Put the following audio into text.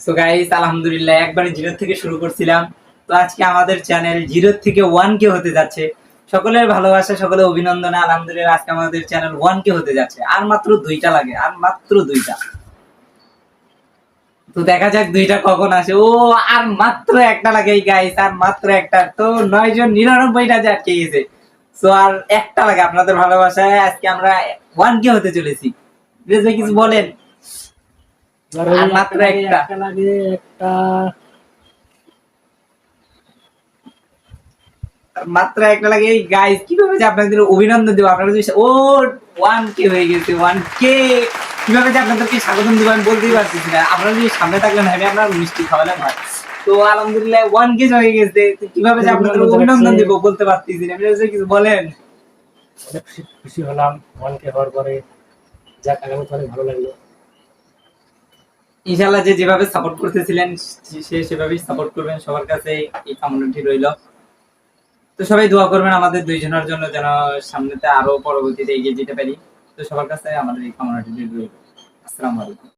So guys আলহামদুলিল্লাহ, একবারে zero থেকে শুরু করছিলাম। তো আজকে আমাদের চ্যানেল জিরো থেকে ওয়ান কে হতে যাচ্ছে। সকলের ভালোবাসা, সকলের অভিনন্দন, আলহামদুলিল্লাহ, আজকে আমাদের চ্যানেল ওয়ান কে হতে যাচ্ছে। আর মাত্র দুইটা লাগে, আর মাত্র দুইটা। তো দেখা যাক দুইটা কখন আসে। ও, আর মাত্র একটা লাগে গাইস আর মাত্র একটা। তো নয় জন নিরানব্বইটা যে আটকে গেছে। সো আর একটা লাগে আপনাদের ভালোবাসায়। আজকে আমরা ওয়ান কে হতে চলেছি। কিছু বলেন। আর মাত্র একটা। লাগে একটা। মাত্র একটা লাগে এই গাইস কীভাবে যে আপনাদের অভিনন্দন দেবো? আপনারা ও ওয়ান কে হয়ে গেছে ওয়ান কে কীভাবে যে আপনাদেরকে স্বাগতম দেবো আমি বলতেই পারতেছি না। আপনারা যদি সামনে থাকলেন আমি আপনার মিষ্টি খাওয়ালাম হয়। তো আলহামদুলিল্লাহ ওয়ান কে হয়ে গেছে। কীভাবে যে আপনাদের অভিনন্দন দেবো বলতে পারতেছি না। আপনি কিছু বলেন। খুশি- হলাম মনকে হওয়ার পরে। যাক আগামী অনেক ভালো লাগল। ইনশাল্লাহ যে যেভাবে সাপোর্ট করতেছিলেন, সে সেভাবেই সাপোর্ট করবেন। সবার কাছে এই কামনাটি রইল। তো সবাই দোয়া করবেন আমাদের দুইজনের জন্য যেন সামনেতে আরও পরবর্তীতে এগিয়ে যেতে পারি। তো সবার কাছে আমাদের এই কামনাটি রইল। আসসালামু আলাইকুম।